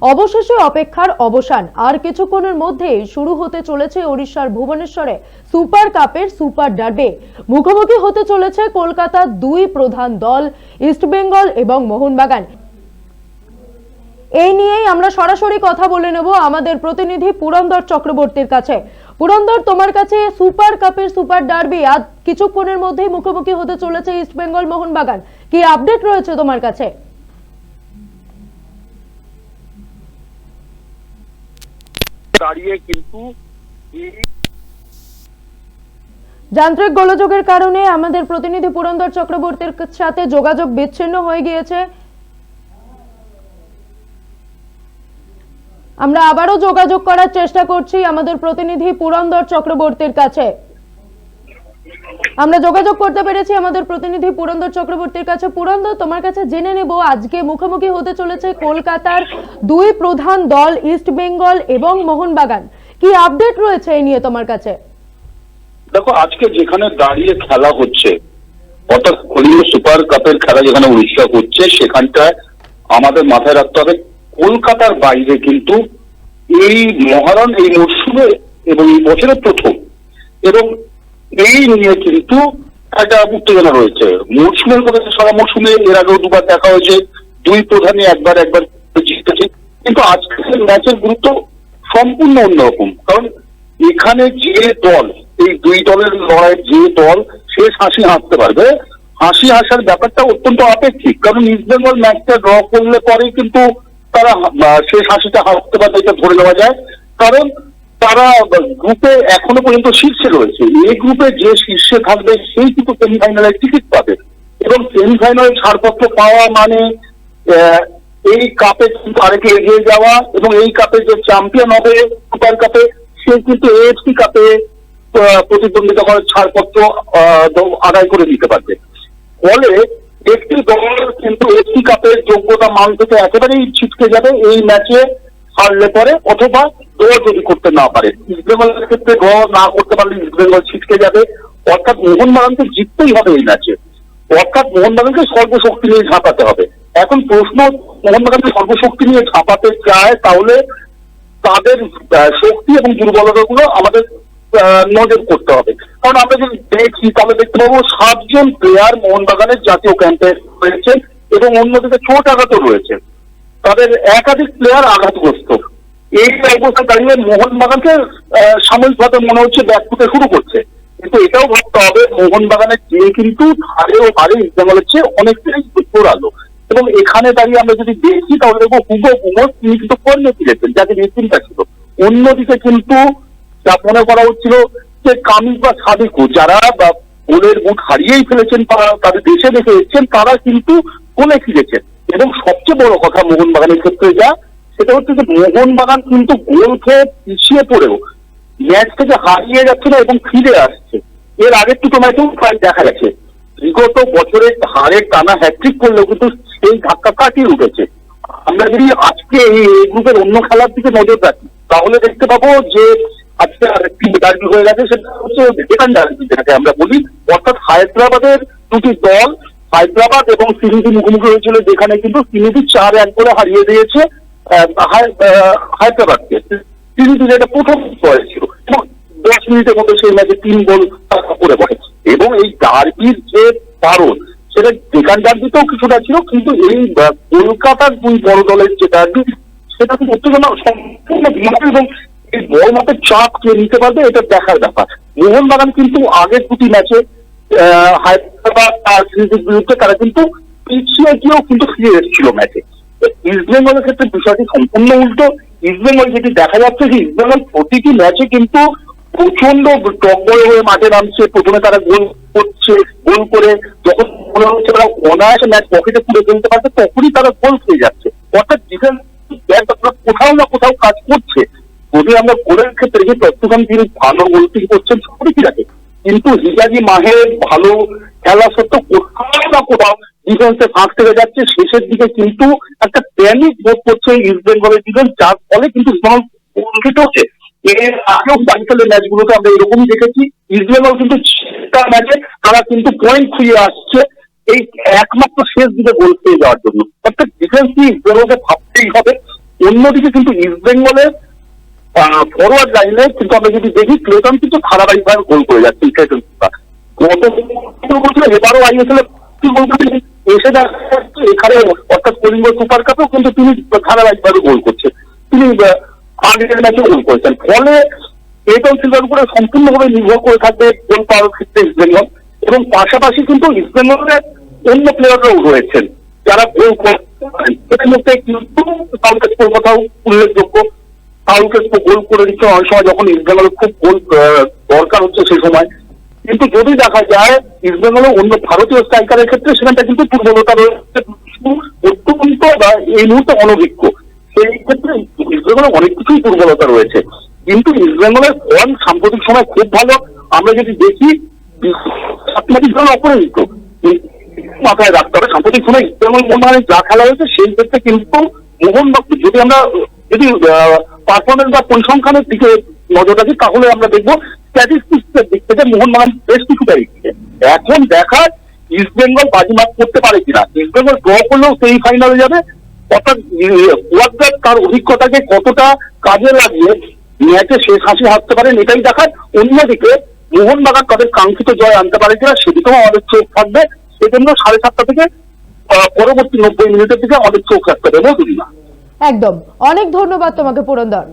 অবশেষে অপেক্ষার অবসান। আর কিছুক্ষণের মধ্যেই শুরু হতে চলেছে ওড়িশার ভুবনেশ্বরে সুপার কাপের সুপার ডার্বে। মুখোমুখি হতে চলেছে কলকাতার দুই প্রধান দল ইস্টবেঙ্গল এবং মোহনবাগান। এই নিয়েই আমরা সরাসরি কথা বলে নেব আমাদের প্রতিনিধি পুরন্দর চক্রবর্তীর কাছে। পুরন্দর, তোমার কাছে সুপার কাপের সুপার ডার্বি আজ কিছুক্ষণের মধ্যেই মুখোমুখি হতে চলেছে ইস্টবেঙ্গল মোহনবাগান। কি আপডেট রয়েছে তোমার কাছে? দাঁড়িয়ে কিন্তু যান্ত্রিক গোলযোগের কারণে আমাদের প্রতিনিধি পুরন্দর চক্রবর্তীর সাথে যোগাযোগ বিচ্ছিন্ন হয়ে গিয়েছে। আমরা আবারও যোগাযোগ করার চেষ্টা করছি আমাদের প্রতিনিধি পুরন্দর চক্রবর্তীর কাছে। আমরা যোগাযোগ করতে পেরেছি আমাদের প্রতিনিধি পুরন্দর চক্রবর্তীর কাছে। পুরন্দর, তোমার কাছে জেনে নেব, আজকে মুখোমুখি হতে চলেছে কলকাতার দুই প্রধান দল, ইস্ট বেঙ্গল এবং মোহনবাগান। কি আপডেট রয়েছে এই নিয়ে তোমার কাছে? দেখো, আজকে যেখানে দাঁড়িয়ে খেলা হচ্ছে, অর্থাৎ কলিঙ্গ সুপার কাপের খেলা যেখানে উড়িষ্যা হচ্ছে, সেখানটায় আমাদের মাথায় রাখতে হবে, কলকাতার বাইরে কিন্তু এই মহারণ এই মরশুমে এবং এই বছরের প্রথম এবং এই নিয়ে কিন্তু একটা উত্তেজনা রয়েছে। মরশুমের কথা সারা মরশুমে এর আগেও দুবার দেখা হয়েছে। দুই প্রধানই একবার একবার জিতেছে। কিন্তু আজকের ম্যাচের গুরুত্ব সম্পূর্ণ অন্যরকম কারণ এখানে যে দল, এই দুই দলের লড়াই যে দল শেষ হাসি হাসতে পারবে। হাসি হাসার ব্যাপারটা অত্যন্ত আপেক্ষিক। কারণ ইস্ট বেঙ্গল ম্যাচটা ড্র করলে পরেই কিন্তু তারা শেষ হাসিটা হাসতে পারবে এটা ধরে নেওয়া যায়। কারণ তারা গ্রুপে এখনও পর্যন্ত শীর্ষে রয়েছে। এই গ্রুপে যে শীর্ষে থাকবে, সেই কিন্তু সেমিফাইনালে টিকিট পাবে। এবং সেমিফাইনালে ছাড়পত্র পাওয়া মানে এই কাপে কিন্তু আরেকে এগিয়ে যাওয়া এবং এই কাপে যে চ্যাম্পিয়ন হবে সুপার কাপে সে কিন্তু এএফসি কাপে প্রতিদ্বন্দ্বিতা করার ছাড়পত্র আদায় করে দিতে পারবে। ফলে একটি দল কিন্তু এফসি কাপের যোগ্যতা মান থেকে একেবারেই ছিটকে যাবে এই ম্যাচে হারলে পরে, অথবা ড্র যদি করতে না পারে। ইস্টবেঙ্গলের ক্ষেত্রে ড্র না করতে পারলে ইস্টবেঙ্গল ছিটকে যাবে। অর্থাৎ মোহনবাগানকে জিততেই হবে এই ম্যাচে। অর্থাৎ মোহনবাগানকে সর্বশক্তি নিয়ে ঝাঁপাতে হবে। এখন প্রশ্ন, মোহনবাগানকে সর্বশক্তি নিয়ে ঝাঁপাতে চায় তাহলে তাদের শক্তি এবং দুর্বলতাগুলো আমাদের নজর করতে হবে। কারণ আমরা যদি দেখি, তাহলে দেখতে পাবো সাতজন প্লেয়ার মোহনবাগানের জাতীয় ক্যাম্পে রয়েছে এবং অন্যদিকে চোট আঘাতও রয়েছে। তাদের একাধিক প্লেয়ার আঘাতগ্রস্ত। এই অবস্থায় দাঁড়িয়ে মোহনবাগানকে সাময়িকভাবে মনে হচ্ছে ব্যাক করতে শুরু করছে। কিন্তু এটাও ভাবতে হবে মোহনবাগানের টিম কিন্তু ধারে ও হারে ইস্টবেঙ্গলের চেয়ে অনেকটাই জোরালো এবং এখানে দাঁড়িয়ে আমরা যদি দেখি, তাহলে দেখব হুগো কুমোর তিনি কিন্তু কর্ণে ফিরেছেন, যাকে নেতৃত্বটা ছিল। অন্যদিকে কিন্তু যা মনে করা হচ্ছিল যে কামিজ বা সাদিকু, যারা বা গোলের বুট হারিয়েই ফেলেছেন বা তাদের দেশে দেখে এসেছেন, তারা কিন্তু গোলে ফিরেছেন। এবং সবচেয়ে বড় কথা মোহনবাগানের ক্ষেত্রে যা সেটা হচ্ছে যে মোহনবাগান কিন্তু গোল খেয়ে পিছিয়ে পড়েও ম্যাচ থেকে হারিয়ে যাচ্ছে না এবং ফিরে আসছে। এর আগের দুটো ম্যাচেও প্রায় দেখা গেছে। বিগত বছরের হারের টানা হ্যাট্রিক করলেও কিন্তু সেই ধাক্কা কাটিয়ে উঠেছে। আমরা যদি আজকে এই গ্রুপের অন্য খেলার দিকে নজর রাখি, তাহলে দেখতে পাবো যে আজকে আরেকটি ডার্বি হয়ে গেছে, সেটা হচ্ছে ডেকান ডার্বি যেটাকে আমরা বলি। অর্থাৎ হায়দ্রাবাদের দুটি দল, হায়দ্রাবাদ এবং সিরিজি মুখোমুখি হয়েছিল, যেখানে কিন্তু সিরিজি চার এক করে হারিয়ে দিয়েছে। হায়দ্রাবাদকে। সিরিজি যেটা প্রথম হয়েছিল এবং দশ মিনিটের মধ্যে সেই ম্যাচে তিন গোল করে বসে। এবং এই ডার্বির যে কারণ সেটা ডেকান ডার্বিতেও কিছুটা ছিল, কিন্তু এই কলকাতার দুই বড় দলের যে ডার্বি, সেটা কিন্তু উত্তেজনা সম্পূর্ণ ভিন্ন এবং এই বড় মাপের চাপ কে নিতে পারবে, এটা দেখার ব্যাপার। মোহনবাগান কিন্তু আগের দুটি ম্যাচে হায়দ্রাবাদ আর সিরিজের বিরুদ্ধে তারা কিন্তু পিছিয়ে গিয়েও কিন্তু ফিরে এসেছিল ম্যাচে। ইস্ট বেঙ্গলের ক্ষেত্রে বিষয়টি সম্পূর্ণ উল্টো। ইস্ট বেঙ্গল যেটি দেখা যাচ্ছে যে ইস্ট বেঙ্গল প্রতিটি ম্যাচে কিন্তু প্রচণ্ড টকবয় হয়ে মাঠে নামছে। প্রথমে তারা গোল করছে, গোল করে যখন মনে হচ্ছে তারা অনায়াসে ম্যাচ পকেটে তুলে ফেলতে পারছে, তখনই তারা গোল খেয়ে যাচ্ছে। অর্থাৎ ডিফেন্স কোথাও না কোথাও কাজ করছে। যদি আমরা গোলের ক্ষেত্রে যে তত্ত্বখান তিনি ভালো গোলকিং করছেন সবই ঠিক আছে কিন্তু হিজাজি মাহের ভালো খেলা সত্ত্বেও কোথাও না কোথাও ডিফেন্সে ফাঁক থেকে যাচ্ছে, শেষের দিকে কিন্তু একটা প্যানিক বোধ করছে ইস্ট বেঙ্গলের ডিফেন্স যার ফলে কিন্তু ইস্টবেঙ্গল উল্লেখিত হচ্ছে। এর আগেও বাইকালের ম্যাচগুলোতে আমরা এরকমই দেখেছি। ইস্ট বেঙ্গল কিন্তু ম্যাচে, তারা কিন্তু পয়েন্ট খুঁজে আসছে এই একমাত্র শেষ দিকে গোল পেয়ে যাওয়ার জন্য। অর্থাৎ ডিফেন্স নিয়ে ইস্ট বেঙ্গলকে ভাবতেই হবে। অন্যদিকে কিন্তু ইস্ট বেঙ্গলের ফরওয়ার্ড লাইনে কিন্তু আমরা যদি দেখি ক্লেটন কিন্তু ধারাবাহিকভাবে গোল করে যাচ্ছে গত বছর এবারও আইএসএল গোল করেছেন এসে এখানে অর্থাৎ কলিঙ্গ সুপার কাপেও কিন্তু তিনি ধারাবাহিকভাবে গোল করছেন। তিনি আগের ম্যাচে গোল করেছেন। ফলে ক্লেটন সিলভার উপরে সম্পূর্ণভাবে নির্ভর করে থাকবে গোল পাওয়ার ক্ষেত্রে ইস্ট বেঙ্গল। এবং পাশাপাশি কিন্তু ইস্ট বেঙ্গলের অন্য প্লেয়াররাও রয়েছেন, যারা গোল করতে পারেন। এর মধ্যে কিন্তু কথাও উল্লেখযোগ্য। তো গোল করে দিচ্ছে অনেক সময় যখন ইস্টবেঙ্গলের খুব গোল দরকার হচ্ছে সেই সময়। কিন্তু যদি দেখা যায় ইস্টবেঙ্গলের অন্য ভারতীয় স্ট্রাইকারের ক্ষেত্রে সেখানটা কিন্তু দুর্বলতা রয়েছে। অত্যন্ত বা এই মুহূর্তে অনভিজ্ঞ। সেই ক্ষেত্রে ইস্টবেঙ্গলের অনেক কিছুই দুর্বলতা রয়েছে। কিন্তু ইস্টবেঙ্গলের ফর্ম সাম্প্রতিক সময় খুব ভালো। আমরা যদি দেখি সাতমাটি জন্য অপরাজিত। মাথায় রাখতে হবে, সাম্প্রতিক সময় ইস্টবেঙ্গল মোহনবাগানের যা খেলা হয়েছে, সেই ক্ষেত্রে কিন্তু মোহন মোহনবাগ যদি আমরা যদি পারফরমেন্স বা পরিসংখ্যানের দিকে নজর রাখি, তাহলে আমরা দেখব স্ট্যাটিস্টিক্সের দিক থেকে বেশ এখন ইস্ট বেঙ্গল বাজিমাত করতে পারে কিনা? ইস্ট বেঙ্গল ড্র করলেও সেই ফাইনালে যাবে। অর্থাৎ তার অভিজ্ঞতাকে কতটা কাজে লাগিয়ে ম্যাচে শেষ হাসি হাসতে পারেন এটাই দেখার। অন্যদিকে মোহনবাগান তাদের কাঙ্ক্ষিত জয় আনতে পারে কিনা সেদিকেও আমাদের চোখ থাকবে। সেজন্য সাড়ে সাতটা থেকে পরবর্তী নব্বই মিনিটের দিকে আমাদের চোখ রাখতে দেবো দুদিনা। একদম। অনেক ধন্যবাদ তোমাকে পুরন্দর।